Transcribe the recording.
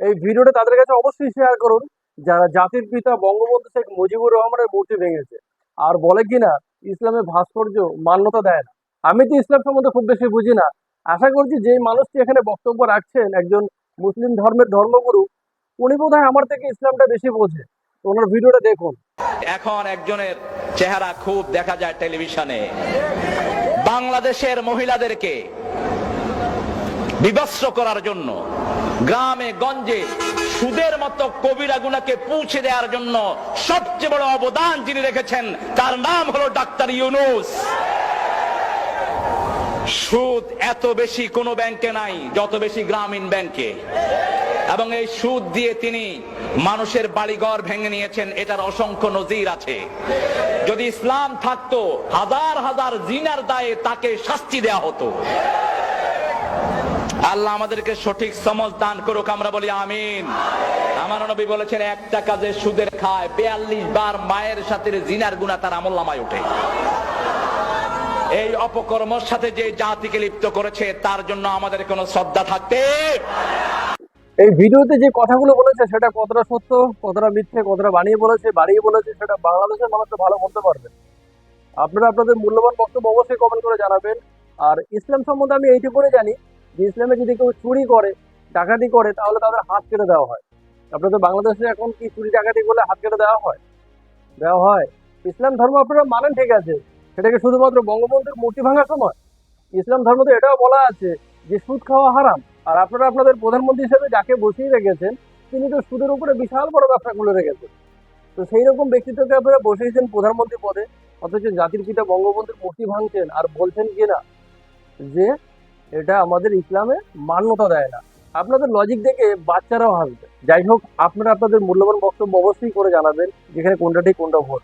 এই ভিডিওটা তাদের কাছে অবশ্যই শেয়ার করুন। যারা জাতির পিতা বঙ্গবন্ধু শেখ মুজিবুর রহমানের মূর্তি ভেঙেছে। আর বলে কিনা ইসলামের ভাস্কর্য মান্যতা দেয় না। আমি তো ইসলাম সম্বন্ধে খুব বেশি বুঝি না। আশা করছি যে মানুষটি এখানে বক্তব্য রাখছেন, একজন মুসলিম ধর্মের ধর্মগুরু, উনি বোধহয় আমার থেকে ইসলামটা বেশি বোঝে। ওনার ভিডিওটা দেখুন। এখন একজনের চেহারা খুব দেখা যায় টেলিভিশনে। বাংলাদেশের মহিলাদেরকে বিবস্ত্র করার জন্য গ্রামে, গঞ্জে সুদের মতো কবিরা গুনাকে পৌঁছে দেওয়ার জন্য সবচেয়ে বড় অবদান যিনি রেখেছেন, তার নাম হলো ডাক্তার ইউনুস। সুদ এত বেশি কোনো ব্যাংকে নাই, যত বেশি গ্রামীণ ব্যাংকে। এবং এই সুদ দিয়ে তিনি মানুষের বাড়িঘর ভেঙে নিয়েছেন, এটার অসংখ্য নজির আছে। যদি ইসলাম থাকতো, হাজার হাজার জিনার দায়ে তাকে শাস্তি দেয়া হতো। আল্লাহ আমাদেরকে সঠিক সমজ দান করুক, আমরা বলি আমিন। আমার নবী বলেছেন, একটা কাজে সুদের খায় বিয়াল্লিশ বার মায়ের সাথে জিনার গুণা তার আমল নামায় ওঠে। এই অপকর্মর সাথে যে জাতিকে লিপ্ত করেছে, তার জন্য আমাদের কোনো শ্রদ্ধা থাকতে এই ভিডিওতে যে কথাগুলো বলেছে, সেটা কতটা সত্য, কতটা মিথ্যে, কতটা বানিয়ে বলেছে, বাড়িয়ে বলেছে, সেটা বাংলাদেশের মানুষ ভালো বলতে পারবে। আপনারা আপনাদের মূল্যবান বক্তব্য অবশ্যই কমেন্ট করে জানাবেন। আর ইসলাম সম্বন্ধে আমি এইটুকুনি জানি যে ইসলামে যদি কেউ চুরি করে, ডাকাতি করে, তাহলে তাদের হাত কেটে দেওয়া হয়। আপনাদের বাংলাদেশে এখন কি চুরি ডাকাতি করলে হাত কেটে দেওয়া হয়? দেওয়া হয়। ইসলাম ধর্ম আপনারা মানেন ঠিক আছে। সেটাকে শুধুমাত্র বঙ্গবন্ধুর মূর্তি ভাঙার সময়। ইসলাম ধর্মতে এটাও বলা আছে যে, সুদ খাওয়া হারাম। আর আপনারা আপনাদের প্রধানমন্ত্রী হিসেবে যাকে বসিয়ে রেখেছেন, তিনি তো সুদের উপরে বিশাল বড় ব্যবসা খুলে রেখেছেন। তো সেই রকম ব্যক্তিত্বকে আপনারা বসিয়েছেন প্রধানমন্ত্রী পদে, অথচ জাতির পিতা বঙ্গবন্ধুর মূর্তি ভাঙছেন আর বলছেন কিনা যে এটা আমাদের ইসলামে মান্যতা দেয় না। আপনাদের লজিক দেখে বাচ্চারাও হাসবে। যাই হোক, আপনারা আপনাদের মূল্যবান বক্তব্য অবশ্যই করে জানাবেন, যেখানে কোনটা ঠিক, কোনটা ভুল।